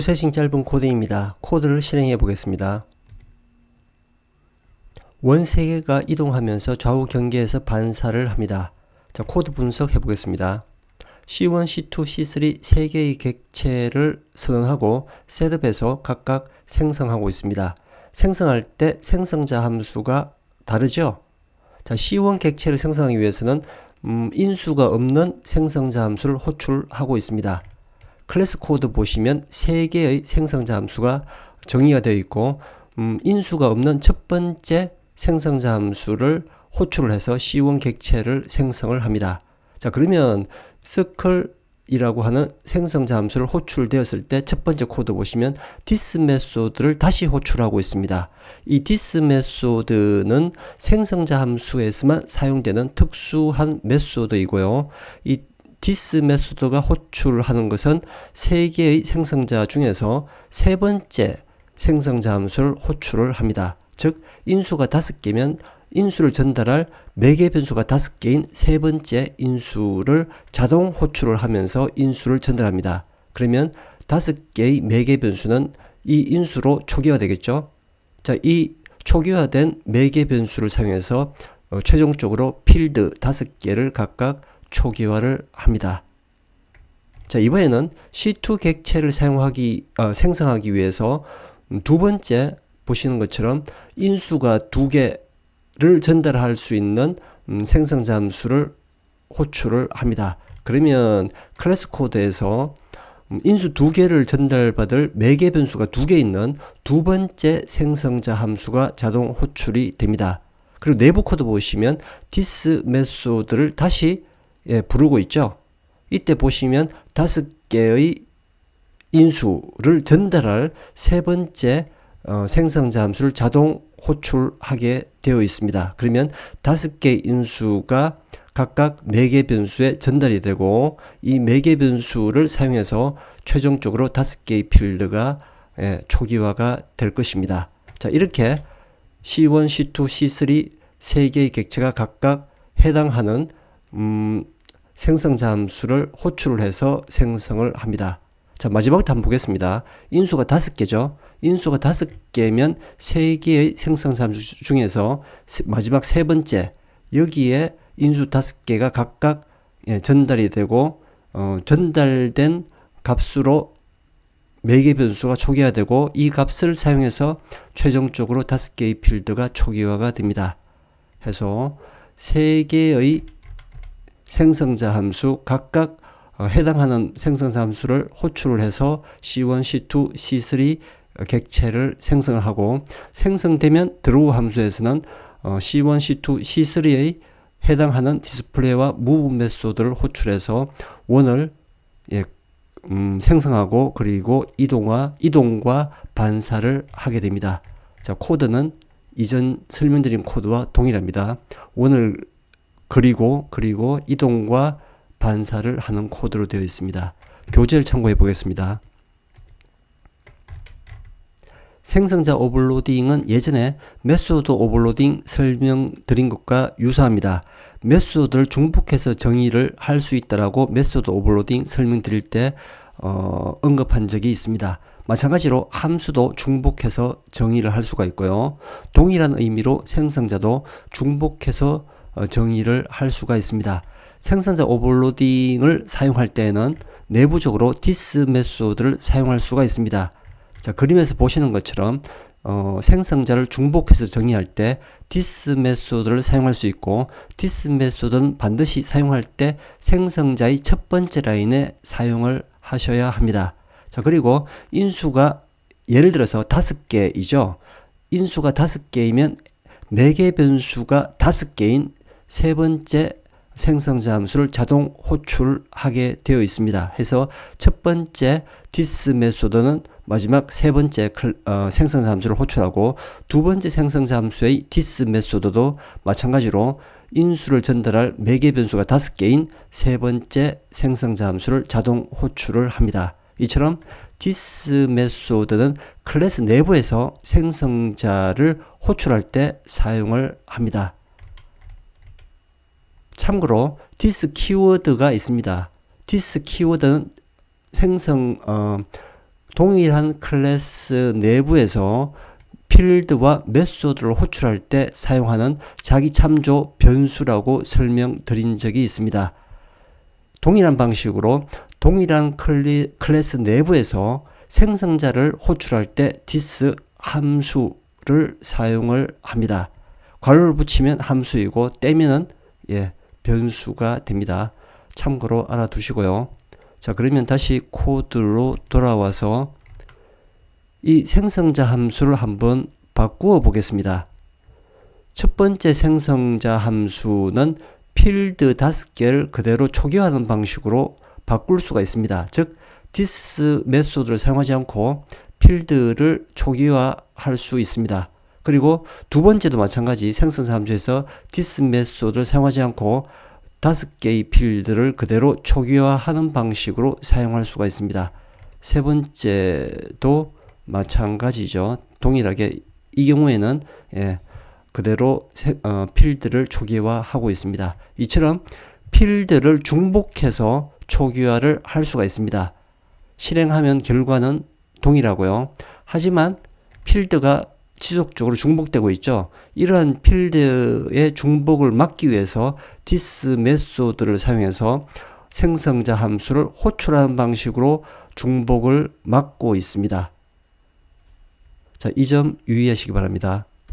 프로세싱 짧은 코드입니다. 코드를 실행해 보겠습니다. 원 3개가 이동하면서 좌우 경계에서 반사를 합니다. 자, 코드 분석해 보겠습니다. C1, C2, C3 3개의 객체를 선언하고 셋업에서 각각 생성하고 있습니다. 생성할 때 생성자 함수가 다르죠? 자, C1 객체를 생성하기 위해서는 음, 인수가 없는 생성자 함수를 호출하고 있습니다. 클래스 코드 보시면 3개의 생성자 함수가 정의가 되어 있고 음, 인수가 없는 첫 번째 생성자 함수를 호출을 해서 C1 객체를 생성을 합니다. 자 그러면 circle이라고 하는 생성자 함수를 호출되었을 때 첫 번째 코드 보시면 this 메소드를 다시 호출하고 있습니다. 이 this 메소드는 생성자 함수에서만 사용되는 특수한 메소드이고요. 이 this 메소드가 호출하는 것은 세 개의 생성자 중에서 세 번째 생성자 함수를 호출을 합니다. 즉 인수가 다섯 개면 인수를 전달할 매개 변수가 다섯 개인 세 번째 인수를 자동 호출을 하면서 인수를 전달합니다. 그러면 다섯 개의 매개 변수는 이 인수로 초기화 되겠죠. 자, 이 초기화된 매개 변수를 사용해서 어, 최종적으로 필드 다섯 개를 각각 초기화를 합니다. 자, 이번에는 C2 객체를 사용하기, 어, 생성하기 위해서 두 번째 보시는 것처럼 인수가 두 개를 전달할 수 있는 음, 생성자 함수를 호출을 합니다. 그러면 클래스 코드에서 음, 인수 두 개를 전달받을 매개 변수가 두 개 있는 두 번째 생성자 함수가 자동 호출이 됩니다. 그리고 내부 코드 보시면 this 메소드를 다시 예, 부르고 있죠. 이때 보시면 다섯 개의 인수를 전달할 세 번째 어, 생성자 함수를 자동 호출하게 되어 있습니다. 그러면 다섯 개 인수가 각각 매개 변수에 전달이 되고 이 매개 변수를 사용해서 최종적으로 다섯 개의 필드가 예, 초기화가 될 것입니다. 자, 이렇게 C1, C2, C3 세 개의 객체가 각각 해당하는 음, 생성자 함수를 호출을 해서 생성을 합니다. 자, 마지막부터 한번 보겠습니다. 인수가 다섯 개죠. 인수가 다섯 개면 세 개의 생성자 함수 중에서 마지막 세 번째 여기에 인수 다섯 개가 각각 예, 전달이 되고 어, 전달된 값으로 매개 변수가 초기화되고 이 값을 사용해서 최종적으로 다섯 개의 필드가 초기화가 됩니다. 해서 세 개의 생성자 함수 각각 어, 해당하는 생성자 함수를 호출을 해서 C1, C2, C3 객체를 생성을 하고 생성되면 드로우 함수에서는 어, C1, C2, C3의 해당하는 디스플레이와 무브 메소드를 호출해서 원을 예, 음, 생성하고 그리고 이동과 이동과 반사를 하게 됩니다. 자 코드는 이전 설명드린 코드와 동일합니다. 원을 그리고 그리고 이동과 반사를 하는 코드로 되어 있습니다. 교재를 참고해 보겠습니다. 생성자 오버로딩은 예전에 메소드 오버로딩 설명드린 것과 유사합니다. 메소드를 중복해서 정의를 할 수 있다라고 메소드 오버로딩 설명드릴 때 어, 언급한 적이 있습니다. 마찬가지로 함수도 중복해서 정의를 할 수가 있고요. 동일한 의미로 생성자도 중복해서 어, 정의를 할 수가 있습니다. 생성자 오버로딩을 사용할 때에는 내부적으로 디스 메소드를 사용할 수가 있습니다. 자, 그림에서 보시는 것처럼 어, 생성자를 중복해서 정의할 때 디스 메소드를 사용할 수 있고 디스 메소드는 반드시 사용할 때 생성자의 첫 번째 라인에 사용을 하셔야 합니다. 자, 그리고 인수가 예를 들어서 다섯 개이죠. 인수가 다섯 개이면 매개 변수가 다섯 개인 세 번째 생성자 함수를 자동 호출하게 되어 있습니다. 해서 첫 번째 디스 메소드는 마지막 세 번째 어, 생성자 함수를 호출하고 두 번째 생성자 함수의 디스 메소드도 마찬가지로 인수를 전달할 매개 변수가 다섯 개인 세 번째 생성자 함수를 자동 호출을 합니다. 이처럼 디스 메소드는 클래스 내부에서 생성자를 호출할 때 사용을 합니다. 참고로 this 키워드가 있습니다. this 키워드는 생성 어, 동일한 클래스 내부에서 필드와 메소드를 호출할 때 사용하는 자기 참조 변수라고 설명드린 적이 있습니다. 동일한 방식으로 동일한 클리, 클래스 내부에서 생성자를 호출할 때 this 함수를 사용을 합니다. 괄호를 붙이면 함수이고 떼면은 예, 변수가 됩니다. 참고로 알아두시고요. 자, 그러면 다시 코드로 돌아와서 이 생성자 함수를 한번 바꾸어 보겠습니다. 첫 번째 생성자 함수는 필드 다섯 개를 그대로 초기화하는 방식으로 바꿀 수가 있습니다. 즉, this 메소드를 사용하지 않고 필드를 초기화할 수 있습니다. 그리고 두 번째도 마찬가지 생성자 함수에서 this 메소드를 사용하지 않고 다섯 개의 필드를 그대로 초기화하는 방식으로 사용할 수가 있습니다. 세 번째도 마찬가지죠. 동일하게 이 경우에는 예, 그대로 세, 어, 필드를 초기화하고 있습니다. 이처럼 필드를 중복해서 초기화를 할 수가 있습니다. 실행하면 결과는 동일하고요. 하지만 필드가 지속적으로 중복되고 있죠. 이러한 필드의 중복을 막기 위해서 this 메소드를 사용해서 생성자 함수를 호출하는 방식으로 중복을 막고 있습니다. 자, 이 점 유의하시기 바랍니다.